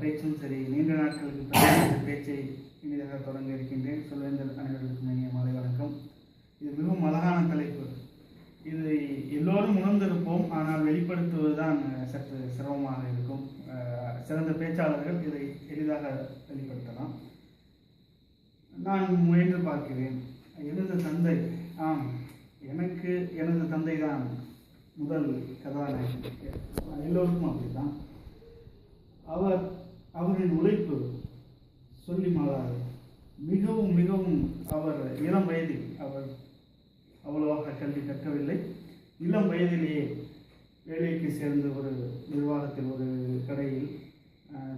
பேச்சும் சரி நீண்ட நாட்களுக்கு பிறகு பேச்சை இனிதாக தொடங்க இருக்கின்றேன். சொல்வேந்தர் அனைவருக்கும் இனிய மாலை வணக்கம். இது மிகவும் அழகான தலைப்பு. இதை எல்லோரும் உணர்ந்திருப்போம். ஆனால் வெளிப்படுத்துவதுதான் சற்று சிரமமாக இருக்கும். சிறந்த பேச்சாளர்கள் இதை எளிதாக வெளிப்படுத்தலாம். நான் முயன்று பார்க்கிறேன். எனது தந்தை ஆம் எனக்கு எனது தந்தை தான் முதல் கதாநாயகன். எல்லோருக்கும் அப்படிதான் அவர் அவரின் உழைப்பு சொல்லி மாறாது. மிகவும் மிகவும் அவர் இளம் வயதில் அவர் அவ்வளவாக கல்வி கற்கவில்லை. இளம் வயதிலேயே வேலைக்கு சேர்ந்து ஒரு நிர்வாகத்தில் ஒரு கடையில்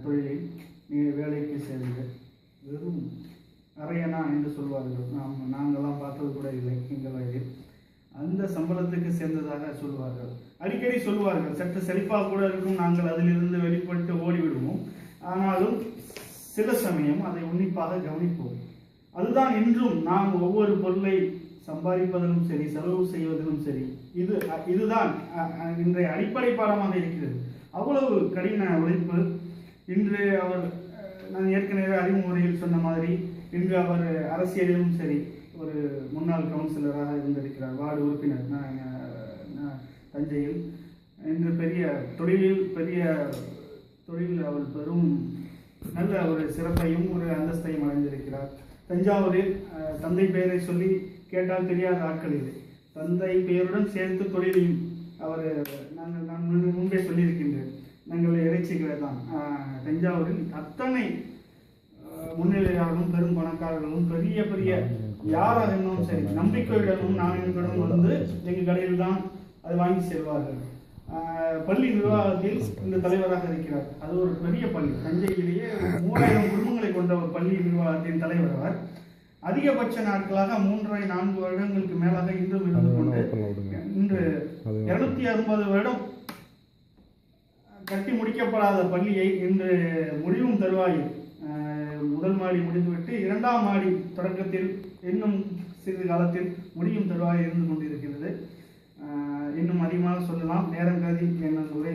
தொழிலில் நீ- வேலைக்கு சேர்ந்து வெறும் அரையனா என்று சொல்வார்கள். நாம் நாங்கள்லாம் பார்த்தது கூட இல்லை எங்கள் வயதில் அந்த சம்பளத்துக்கு சேர்ந்ததாக சொல்வார்கள் அடிக்கடி சொல்வார்கள் சற்று செழிப்பாக கூட இருக்கும் நாங்கள் அதிலிருந்து வெளிப்பட்டு ஓடிவிடுவோம். ஆனாலும் சில சமயம் அதை உன்னிப்பாக கவனிப்போம். அதுதான் இன்றும் நாம் ஒவ்வொரு பொருளை சம்பாதிப்பதிலும் சரி செலவு செய்வதிலும் சரி இது அ- இதுதான் இன்றைய அடிப்படை பாடமாக இருக்கிறது. அவ்வளவு கடின உழைப்பு. இன்று அவர் நான் ஏற்கனவே அறிமுறையில் சொன்ன மாதிரி இன்று அவர் அரசியலிலும் சரி ஒரு முன்னாள் கவுன்சிலராக இருந்திருக்கிறார் வார்டு உறுப்பினர் நான், தஞ்சையில். இன்று பெரிய தொழிலில் பெரிய தொழிலில் அவர் பெரும் நல்ல ஒரு சிறப்பையும் ஒரு அந்தஸ்தையும் அடைந்திருக்கிறார். தஞ்சாவூரில் தந்தை பெயரை சொல்லி கேட்டால் தெரியாத ஆட்கள் இல்லை. தந்தை பெயருடன் சேர்த்து தொழிலையும் அவர் நாங்கள் நான் முன்பே- முன்பே சொல்லியிருக்கின்றேன். நாங்கள் இறைச்சிகளை தான். தஞ்சாவூரில் அத்தனை முன்னிலையாளர்களும் பெரும் பணக்காரர்களும் பெரிய பெரிய யாராக இருந்தாலும் சரி நம்பிக்கையுடனும் நாணயங்களுடன் வந்து எங்கள் கடையில் தான் அதை வாங்கி செல்வார்கள். பள்ளி நிர்வாகத்தில் இந்த தலைவராக இருக்கிறார். அது ஒரு பெரிய பள்ளி. தஞ்சையிலேயே மூவாயிரம் குடும்பங்களை கொண்ட ஒரு பள்ளி நிர்வாகத்தின் தலைவர் அவர். அதிகபட்ச நாட்களாக மூன்றரை நான்கு வருடங்களுக்கு மேலாக இன்றும் இருந்து கொண்டு இன்று இருநூத்தி அறுபது வருடம் கட்டி முடிக்கப்படாத பள்ளியை இன்று முடிவும் தருவாயில். மாடி முடிந்துவிட்டு இரண்டாம் மாடி தொடக்கத்தில் இன்னும் சிறிது காலத்தில் முடியும் தருவாய் இருந்து கொண்டிருக்கிறது. இன்னும் அதிகமாக சொல்லலாம். நேரம் கருதி எனது உரை